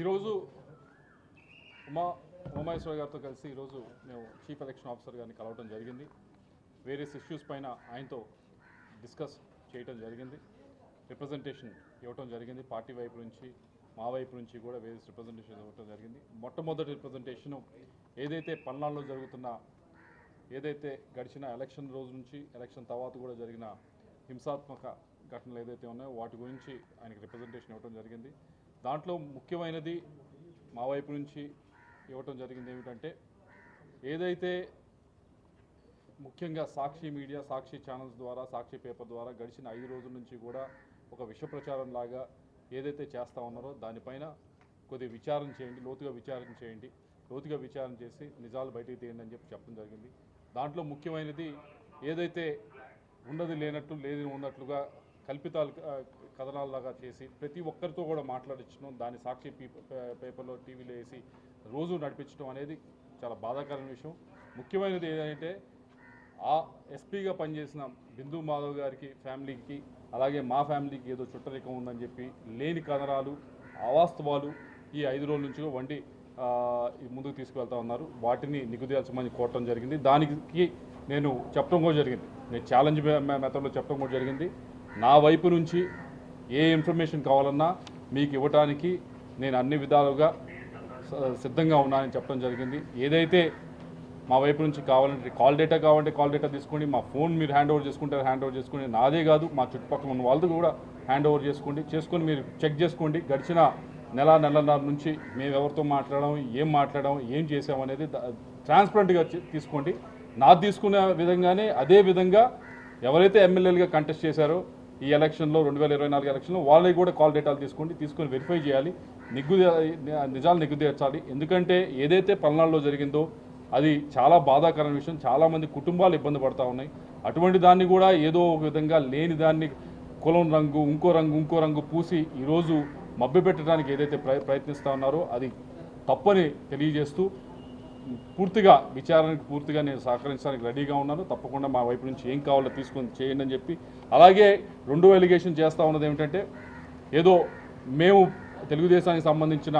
ఈరోజు ఉమా ఉమామహేశ్వర గారితో కలిసి ఈరోజు మేము చీఫ్ ఎలక్షన్ ఆఫీసర్ గారిని కలవడం జరిగింది. వేరియస్ ఇష్యూస్ పైన ఆయనతో డిస్కస్ చేయటం జరిగింది. రిప్రజెంటేషన్ ఇవ్వటం జరిగింది. పార్టీ వైపు నుంచి మా వైపు నుంచి కూడా వేరియస్ రిప్రజెంటేషన్ ఇవ్వటం జరిగింది. మొట్టమొదటి రిప్రజెంటేషను ఏదైతే పల్నాడులో జరుగుతున్న ఏదైతే గడిచిన ఎలక్షన్ రోజు నుంచి ఎలక్షన్ తర్వాత కూడా జరిగిన హింసాత్మక ఘటనలు ఏదైతే ఉన్నాయో వాటి గురించి ఆయనకి రిప్రజెంటేషన్ ఇవ్వడం జరిగింది. దాంట్లో ముఖ్యమైనది మా వైపు నుంచి ఇవ్వటం జరిగింది ఏమిటంటే ఏదైతే ముఖ్యంగా సాక్షి మీడియా సాక్షి ఛానల్స్ ద్వారా సాక్షి పేపర్ ద్వారా గడిచిన ఐదు రోజుల నుంచి కూడా ఒక విష ప్రచారం లాగా ఏదైతే చేస్తూ ఉన్నారో దానిపైన కొద్దిగా విచారణ చేయండి లోతుగా విచారణ చేయండి. లోతుగా విచారణ చేసి నిజాలు బయటికి తీయండి అని చెప్పి చెప్పడం జరిగింది. దాంట్లో ముఖ్యమైనది ఏదైతే ఉన్నది లేనట్టు లేని ఉన్నట్లుగా కల్పితాలు కథనాలలాగా చేసి ప్రతి ఒక్కరితో కూడా మాట్లాడించడం దాని సాక్షి పే- పేపర్లో టీవీలో వేసి రోజు నడిపించడం అనేది చాలా బాధాకరమైన విషయం. ముఖ్యమైనది ఏంటంటే ఆ ఎస్పీగా పనిచేసిన బిందు మాధవ్ గారికి ఫ్యామిలీకి అలాగే మా ఫ్యామిలీకి ఏదో చుట్టరికం ఉందని చెప్పి లేని కథనాలు అవాస్తవాలు ఈ ఐదు రోజుల నుంచి వండి ముందుకు తీసుకువెళ్తా ఉన్నారు. వాటిని నిగుదేల్చమని కోరటం జరిగింది. దానికి నేను చెప్పడం కూడా జరిగింది. నేను ఛాలెంజ్ మెథడ్లో చెప్పడం కూడా జరిగింది. నా వైపు నుంచి ఏ ఇన్ఫర్మేషన్ కావాలన్నా మీకు ఇవ్వటానికి నేను అన్ని విధాలుగా సిద్ధంగా ఉన్నానని చెప్పడం జరిగింది. ఏదైతే మా వైపు నుంచి కావాలంటే కాల్ డేటా కావాలంటే కాల్ డేటా తీసుకోండి. మా ఫోన్ మీరు హ్యాండ్ ఓవర్ చేసుకుంటే హ్యాండ్ ఓవర్ చేసుకోండి నాదే కాదు. మా చుట్టుపక్కల ఉన్న వాళ్ళది కూడా హ్యాండ్ ఓవర్ చేసుకోండి. చేసుకొని మీరు చెక్ చేసుకోండి. గడిచిన నెల నెలన్నర నుంచి మేము ఎవరితో మాట్లాడడం ఏం మాట్లాడడం ఏం చేసాం అనేది ట్రాన్స్పరెంట్గా తీసుకోండి. నా తీసుకునే విధంగానే అదే విధంగా ఎవరైతే ఎమ్మెల్యేలుగా కంటెస్ట్ చేశారో ఈ ఎలక్షన్లో రెండు వేల ఇరవై నాలుగు ఎలక్షన్లో వాళ్ళకి కూడా కాల్ డేటాలు తీసుకోండి తీసుకొని వెరిఫై చేయాలి నిగ్గు నిజాలు నిగ్గుదేర్చాలి ఎందుకంటే ఏదైతే పల్నాడులో జరిగిందో అది చాలా బాధాకరమైన విషయం. చాలామంది కుటుంబాలు ఇబ్బంది పడతా ఉన్నాయి. అటువంటి దాన్ని కూడా ఏదో ఒక విధంగా లేని దాన్ని కులం రంగు ఇంకో రంగు ఇంకో రంగు పూసి ఈరోజు మభ్యపెట్టడానికి ఏదైతే ప్రయత్నిస్తూ ఉన్నారో అది తప్పని తెలియజేస్తూ పూర్తిగా విచారణకు పూర్తిగా నేను సహకరించడానికి రెడీగా ఉన్నాను. తప్పకుండా మా వైపు నుంచి ఏం కావాలో తీసుకొని చేయండి అని చెప్పి. అలాగే రెండో ఎలిగేషన్ చేస్తూ ఉన్నది ఏమిటంటే ఏదో మేము తెలుగుదేశానికి సంబంధించిన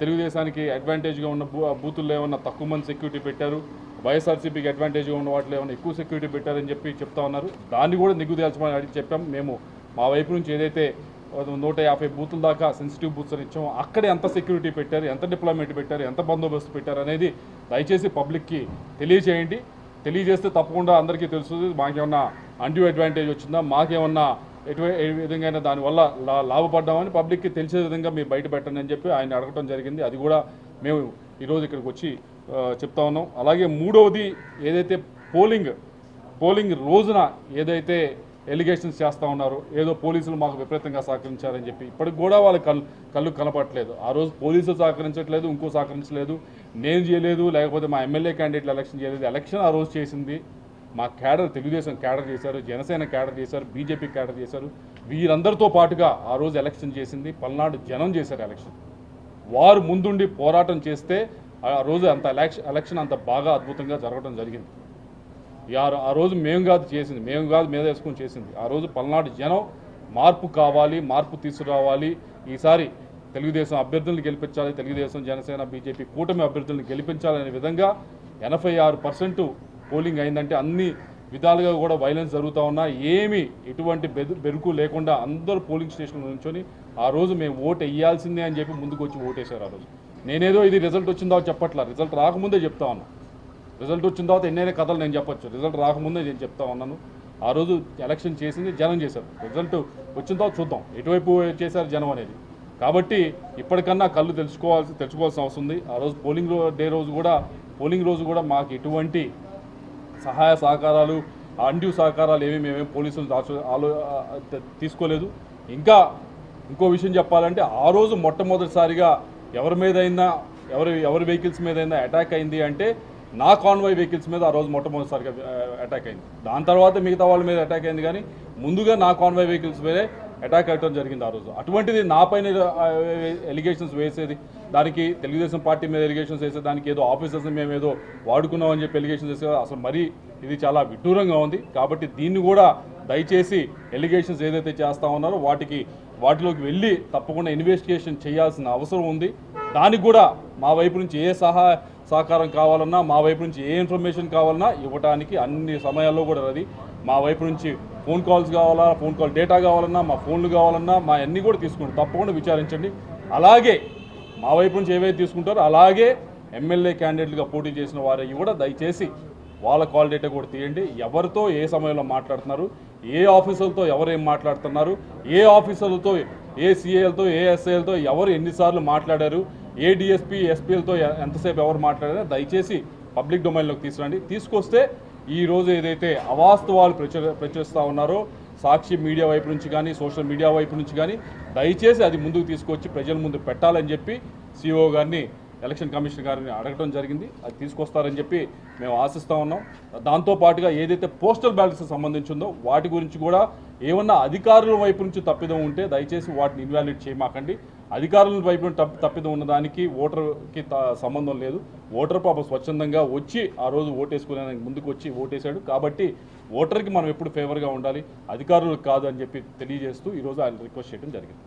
తెలుగుదేశానికి అడ్వాంటేజ్గా ఉన్న బూ బూతుల్లో ఏమన్నా తక్కువ మంది సెక్యూరిటీ పెట్టారు వైఎస్ఆర్సీపీకి అడ్వాంటేజ్గా ఉన్న వాటిలో ఏమైనా ఎక్కువ సెక్యూరిటీ పెట్టారని చెప్పి చెప్తా ఉన్నారు. దాన్ని కూడా నిగ్గుదేల్చమని అడిగి చెప్పాం. మేము మా వైపు నుంచి ఏదైతే నూట యాభై బూతుల దాకా సెన్సిటివ్ బూత్స్ అని ఇచ్చాము. అక్కడ ఎంత సెక్యూరిటీ పెట్టారు ఎంత డిప్లాయ్మెంట్ పెట్టారు ఎంత బందోబస్తు పెట్టారు అనేది దయచేసి పబ్లిక్కి తెలియజేయండి. తెలియజేస్తే తప్పకుండా అందరికీ తెలుస్తుంది. మాకేమన్నా అండ్యూ అడ్వాంటేజ్ వచ్చిందా మాకేమన్నా ఎటు ఏ విధంగా దానివల్ల లా లాభపడ్డామని పబ్లిక్కి తెలిసే విధంగా మీరు బయట పెట్టండి అని చెప్పి ఆయన అడగటం జరిగింది. అది కూడా మేము ఈరోజు ఇక్కడికి వచ్చి చెప్తా ఉన్నాం. అలాగే మూడవది ఏదైతే పోలింగ్ పోలింగ్ రోజున ఏదైతే ఎలిగేషన్స్ చేస్తూ ఉన్నారు. ఏదో పోలీసులు మాకు విపరీతంగా సహకరించారని చెప్పి ఇప్పటికి కూడా వాళ్ళ కళ్ళు కళ్ళు కనపట్లేదు ఆ రోజు పోలీసులు సహకరించట్లేదు ఇంకో సహకరించలేదు. నేను చేయలేదు లేకపోతే మా ఎమ్మెల్యే క్యాండిడేట్లు ఎలక్షన్ చేయలేదు. ఎలక్షన్ ఆ రోజు చేసింది. మా క్యాడర్ తెలుగుదేశం క్యాడర్ చేశారు జనసేన క్యాడర్ చేశారు బీజేపీ క్యాడర్ చేశారు. వీరందరితో పాటుగా ఆ రోజు ఎలక్షన్ చేసింది. పల్నాడు జనం చేశారు ఎలక్షన్ వారు ముందుండి పోరాటం చేస్తే ఆ రోజు అంత ఎలక్షన్ ఎలక్షన్ అంత బాగా అద్భుతంగా జరగడం జరిగింది. ఆ ఆ రోజు మేము కాదు చేసింది మేము కాదు మీద వేసుకొని చేసింది. ఆ రోజు పల్నాడు జనం మార్పు కావాలి మార్పు తీసుకురావాలి. ఈసారి తెలుగుదేశం అభ్యర్థులను గెలిపించాలి తెలుగుదేశం జనసేన బీజేపీ కూటమి అభ్యర్థులను గెలిపించాలనే విధంగా ఎనభై ఆరు పర్సెంట్ పోలింగ్ అయిందంటే అన్ని విధాలుగా కూడా వైలెన్స్ జరుగుతూ ఉన్నా ఏమీ ఎటువంటి బెదు బెరుకు లేకుండా అందరూ పోలింగ్ స్టేషన్లో నుంచొని ఆ రోజు మేము ఓటు వేయాల్సిందే అని చెప్పి ముందుకు వచ్చి ఓటేశారు ఆ రోజు. నేనేదో ఇది రిజల్ట్ వచ్చిందో చెప్పట్లా రిజల్ట్ రాకముందే చెప్తా ఉన్నా. రిజల్ట్ వచ్చిన తర్వాత ఎన్నైనా కథలు నేను చెప్పొచ్చు. రిజల్ట్ రాకముందే నేను చెప్తా ఉన్నాను. ఆ రోజు ఎలక్షన్ చేసింది జనం చేశారు. రిజల్ట్ వచ్చిన తర్వాత చూద్దాం. ఎటువైపు చేశారు జనం అనేది. కాబట్టి ఇప్పటికన్నా కళ్ళు తెలుసుకోవాల్సి తెలుసుకోవాల్సిన అవసరం ఉంది. ఆ రోజు పోలింగ్ డే రోజు కూడా పోలింగ్ రోజు కూడా మాకు ఎటువంటి సహాయ సహకారాలు అండ్యూ సహకారాలు ఏమీ మేమేం పోలీసులు దాచు ఆలో తీసుకోలేదు. ఇంకా ఇంకో విషయం చెప్పాలంటే ఆ రోజు మొట్టమొదటిసారిగా ఎవరి మీద అయినా ఎవరి ఎవరి వెహికల్స్ మీద అయినా అటాక్ అయింది అంటే నా కాన్వాయ్ వెహికల్స్ మీద ఆ రోజు మొట్టమొదటిసారిగా uh, అటాక్ అయింది. దాని తర్వాత మిగతా వాళ్ళ మీద అటాక్ అయింది కానీ ముందుగా నా కాన్వాయ్ వెహికల్స్ మీదే అటాక్ అవ్వడం జరిగింది ఆ రోజు. అటువంటిది నా పైన ఎలిగేషన్స్ వేసేది. దానికి తెలుగుదేశం పార్టీ మీద ఎలిగేషన్స్ వేసే దానికి ఏదో ఆఫీసర్స్ మేము ఏదో వాడుకున్నాం అని చెప్పి ఎలిగేషన్స్ వేసే అసలు మరీ ఇది చాలా విడ్డూరంగా ఉంది. కాబట్టి దీన్ని కూడా దయచేసి ఎలిగేషన్స్ ఏదైతే చేస్తా ఉన్నారో వాటికి వాటిలోకి వెళ్ళి తప్పకుండా ఇన్వెస్టిగేషన్ చేయాల్సిన అవసరం ఉంది. దానికి కూడా మా వైపు నుంచి ఏ సహా సహకారం కావాలన్నా మా వైపు నుంచి ఏ ఇన్ఫర్మేషన్ కావాలన్నా ఇవ్వడానికి అన్ని సమయాల్లో కూడా అది మా వైపు నుంచి ఫోన్ కాల్స్ కావాలా ఫోన్ కాల్ డేటా కావాలన్నా మా ఫోన్లు కావాలన్నా మా అన్నీ కూడా తీసుకోండి తప్పకుండా విచారించండి. అలాగే మా వైపు నుంచి ఏవైతే తీసుకుంటారో అలాగే ఎమ్మెల్యే క్యాండిడేట్లుగా పోటీ చేసిన వారికి కూడా దయచేసి వాళ్ళ కాల్ డేటా కూడా తీయండి. ఎవరితో ఏ సమయంలో మాట్లాడుతున్నారు ఏ ఆఫీసర్లతో ఎవరు ఏం మాట్లాడుతున్నారు ఏ ఆఫీసర్లతో ఏ సీఏలతో ఏ ఎస్ఐలతో ఎవరు ఎన్నిసార్లు మాట్లాడారు ఏ డిఎస్పీ ఎస్పీలతో ఎంతసేపు ఎవరు మాట్లాడారో దయచేసి పబ్లిక్ డొమైన్లోకి తీసుకురండి. తీసుకొస్తే ఈ రోజు ఏదైతే అవాస్తవాలు ప్రచుర ప్రచురిస్తూ ఉన్నారో సాక్షి మీడియా వైపు నుంచి కానీ సోషల్ మీడియా వైపు నుంచి కానీ దయచేసి అది ముందుకు తీసుకొచ్చి ప్రజల ముందు పెట్టాలని చెప్పి సిఓ గారిని ఎలక్షన్ కమిషన్ గారిని అడగడం జరిగింది. అది తీసుకొస్తారని చెప్పి మేము ఆశిస్తూ ఉన్నాం. దాంతో పాటుగా ఏదైతే పోస్టల్ బ్యాలెట్స్ సంబంధించి ఉందో వాటి గురించి కూడా ఏమన్నా అధికారుల వైపు నుంచి తప్పిదం ఉంటే దయచేసి వాటిని ఇన్వాలిడ్ చేయమాకండి. అధికారుల వైపు తప్పిదం ఉన్నదానికి ఓటర్కి సంబంధం లేదు. ఓటర్ పాప స్వచ్ఛందంగా వచ్చి ఆ రోజు ఓటేసుకునే ముందుకు వచ్చి ఓటేశాడు. కాబట్టి ఓటర్కి మనం ఎప్పుడు ఫేవర్గా ఉండాలి. అధికారులకు కాదు అని చెప్పి తెలియజేస్తూ ఈరోజు ఆయన రిక్వెస్ట్ చేయడం జరిగింది.